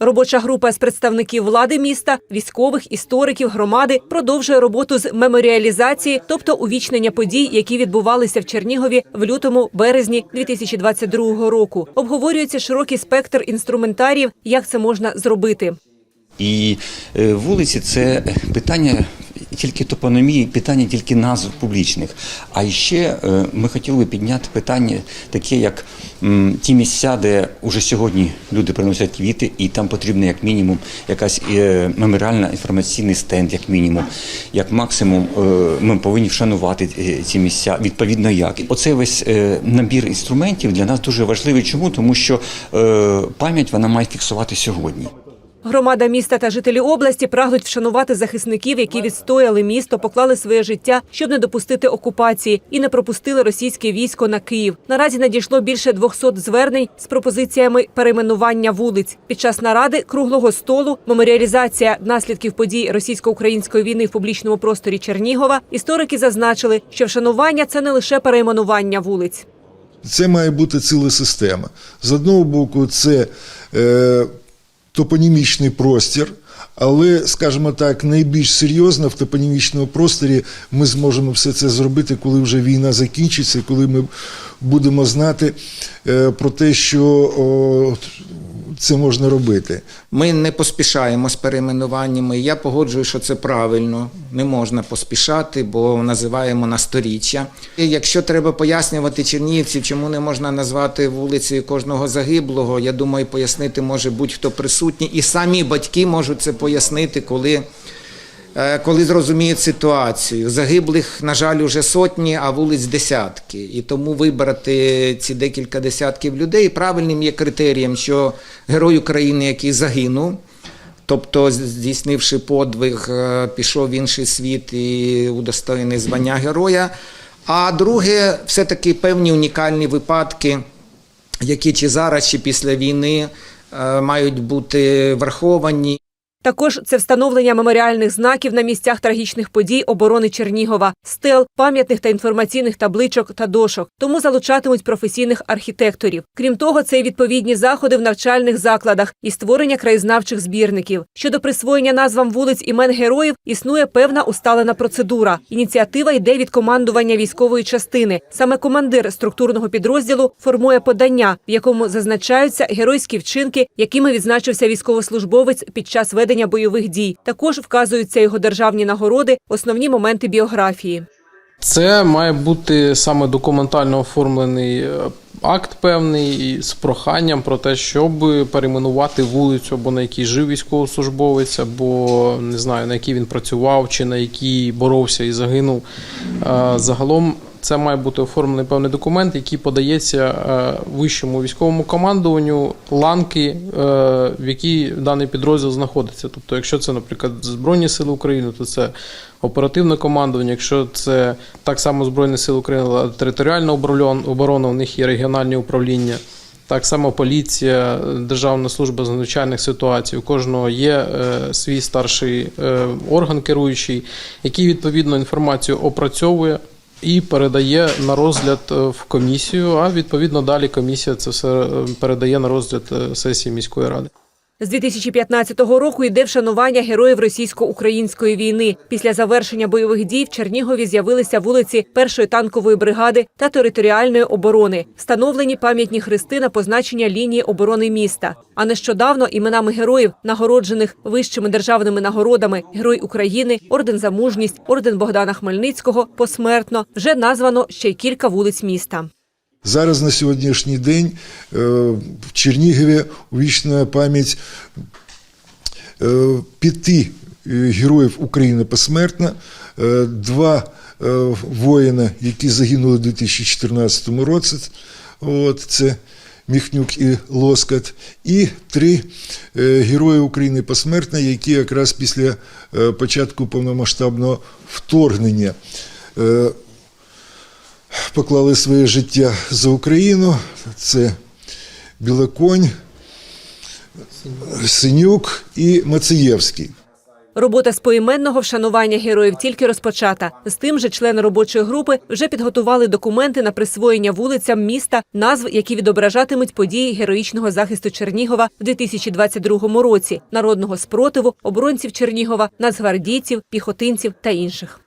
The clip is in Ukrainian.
Робоча група з представників влади міста, військових, істориків, громади продовжує роботу з меморіалізації, тобто увічнення подій, які відбувалися в Чернігові в лютому березні 2022 року. Обговорюється широкий спектр інструментарів, як це можна зробити. І е, вулиці це питання тільки топономії, питання тільки назв публічних. А ще е, ми хотіли би підняти питання таке, як ті місця, де уже сьогодні люди приносять квіти, і там потрібно як мінімум якась е, меморіальна інформаційний стенд, як мінімум, як максимум, е, ми повинні вшанувати ці місця. Відповідно, як оцей весь набір інструментів для нас дуже важливий. Чому? Тому що пам'ять вона має фіксувати сьогодні. Громада міста та жителі області прагнуть вшанувати захисників, які відстояли місто, поклали своє життя, щоб не допустити окупації і не пропустили російське військо на Київ. Наразі надійшло більше 200 звернень з пропозиціями перейменування вулиць. Під час наради круглого столу меморіалізація наслідків подій російсько-української війни в публічному просторі Чернігова. Історики зазначили, що вшанування це не лише перейменування вулиць. Це має бути ціла система. З одного боку, це е, топонімічний простір, але, скажімо так, найбільш серйозно в топонімічному просторі ми зможемо все це зробити, коли вже війна закінчиться, коли ми будемо знати е, про те, що це можна робити. Ми не поспішаємо з перейменуваннями. Я погоджую, що це правильно. Не можна поспішати, бо називаємо на сторіччя. І якщо треба пояснювати чернівців, чому не можна назвати вулицею кожного загиблого, я думаю, пояснити може будь-хто присутній. І самі батьки можуть це пояснити, коли. Е, Коли зрозуміють ситуацію, загиблих, на жаль, уже сотні, а вулиць десятки. І тому вибрати ці декілька десятків людей правильним є критерієм, що герой України, який загинув, тобто здійснивши подвиг, е, пішов в інший світ і удостоєний звання героя. А друге, все-таки певні унікальні випадки, які чи зараз, чи після війни е, мають бути враховані. Також це встановлення меморіальних знаків на місцях трагічних подій оборони Чернігова, стел, пам'ятних та інформаційних табличок та дошок. Тому залучатимуть професійних архітекторів. Крім того, це й відповідні заходи в навчальних закладах і створення краєзнавчих збірників. Щодо присвоєння назвам вулиць імен героїв існує певна усталена процедура. Ініціатива йде від командування військової частини. Саме командир структурного підрозділу формує подання, в якому зазначаються геройські вчинки, якими відзначився військовослужбовець під час ведення бойових дій. Також вказуються його державні нагороди, основні моменти біографії. Це має бути саме документально оформлений е, акт певний з проханням про те, щоб перейменувати вулицю, або на якій жив військовослужбовець, або не знаю, на якій він працював, чи на якій боровся і загинув. Е, Загалом це має бути оформлений певний документ, який подається е, вищому військовому командуванню ланки, е, в якій даний підрозділ знаходиться. Тобто, якщо це, наприклад, Збройні Сили України, то це оперативне командування. Якщо це так само Збройні Сили України, територіальна оборона, у них є регіональні управління. Так само поліція, Державна служба з надзвичайних ситуацій. У кожного є е, свій старший е, орган керуючий, який відповідно інформацію опрацьовує і передає на розгляд е, в комісію. А відповідно далі комісія це все е, передає на розгляд е, сесії міської ради. З 2015 року йде вшанування героїв російсько-української війни. Після завершення бойових дій в Чернігові з'явилися вулиці першої танкової бригади та територіальної оборони, встановлені пам'ятні хрести на позначення лінії оборони міста. А нещодавно іменами героїв, нагороджених вищими державними нагородами Герой України, орден за мужність, орден Богдана Хмельницького посмертно вже названо ще й кілька вулиць міста. Зараз на сьогоднішній день е, в Чернігові увічна пам'ять е, п'яти е, героїв України посмертно, два воїна, які загинули у 2014 році. Це Міхнюк і Лоскат, і три герої України посмертно, які якраз після початку повномасштабного вторгнення. Поклали своє життя за Україну. Це Білоконь, Синюк і Мациєвський. Робота з поіменного вшанування героїв тільки розпочата. З тим же члени робочої групи вже підготували документи на присвоєння вулицям міста, назв, які відображатимуть події героїчного захисту Чернігова в 2022 році, народного спротиву, оборонців Чернігова, нацгвардійців, піхотинців та інших.